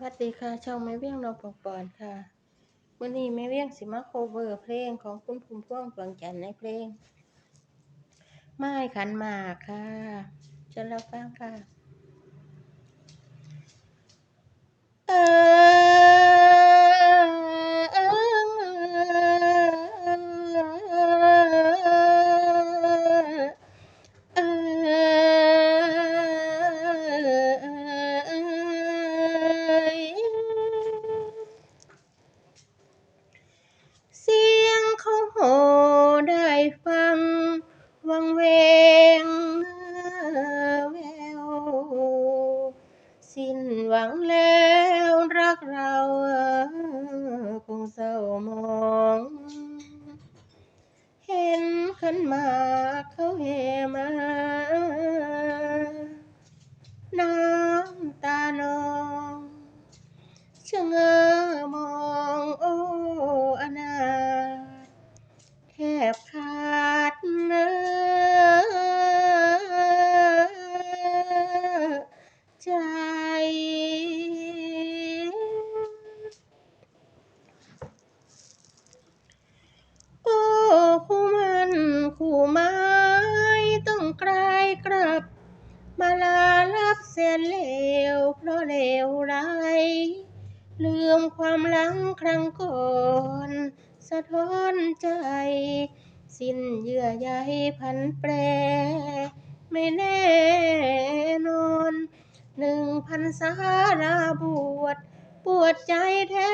วัสดีค่ะ ช่องแม่เวียงนอปกปอนค่ะวันนี้แม่เวียงสิมาโคเวอร์เพลงของคุณภูมิพ่วงดวงจันทร์ในเพลง ไม้ขันหมากค่ะจะรับฟังค่ะ งเวงแววสิ้นหวังแล้วรักเราคงเศร้ามอง เห็นขันมาเขาแห่มา น้ำตานองชะเง้อมองโอ้อนาแทบขา มาลาลับเสียเลวเพราะเลวร้ายลืมความหลังครั้งก่อน สะท้อนใจ สิ้นเยื่อใยพันแปร ไม่แน่นอนหนึ่งพันสาลาบวชปวดใจแท้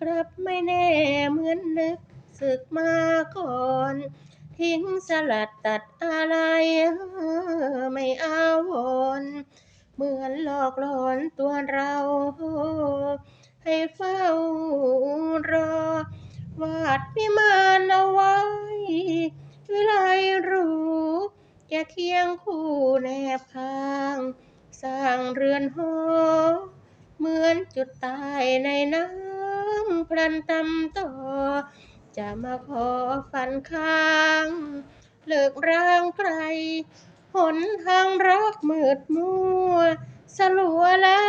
กลับไม่แน่เหมือนนึกศึกมาก่อน ทิ้งสลัดตัดอะไรไม่อาวรณ์เหมือนหลอกหลอนตัวเรา ให้เฝ้ารอ วาดพิมานเอาไว้ วิไลรู้แกเคียงคู่แนบข้าง สร้างเรือนหอเหมือนจุดตายในน้ำพลันตำต่อ จะมาขอฝันค้างเลิกร้างไกล หนทางรักมืดมัว สลัวแล้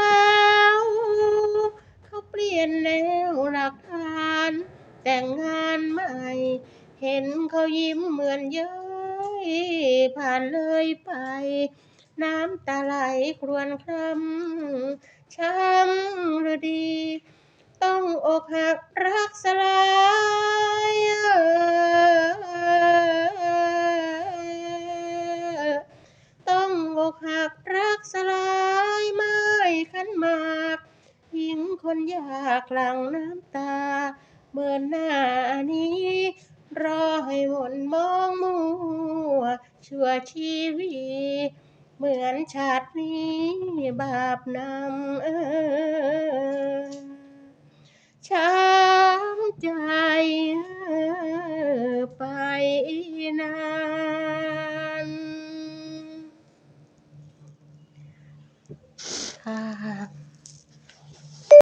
ว เขาเปลี่ยนแนวหลักฐาน แต่งงานใหม่ เห็นเขายิ้มเหมือนเย้ยผ่านเลยไป น้ำตาไหลครวญคร่ำช้ำหรือดี ต้องอกหักรักสลาย คนยากหลังน้ำตาเมื่อนหน้านี้ รอให้หมนมองมัวชั่วชีวีเหมือนชาตินี้บาปนำเออช้ำใจไปนาน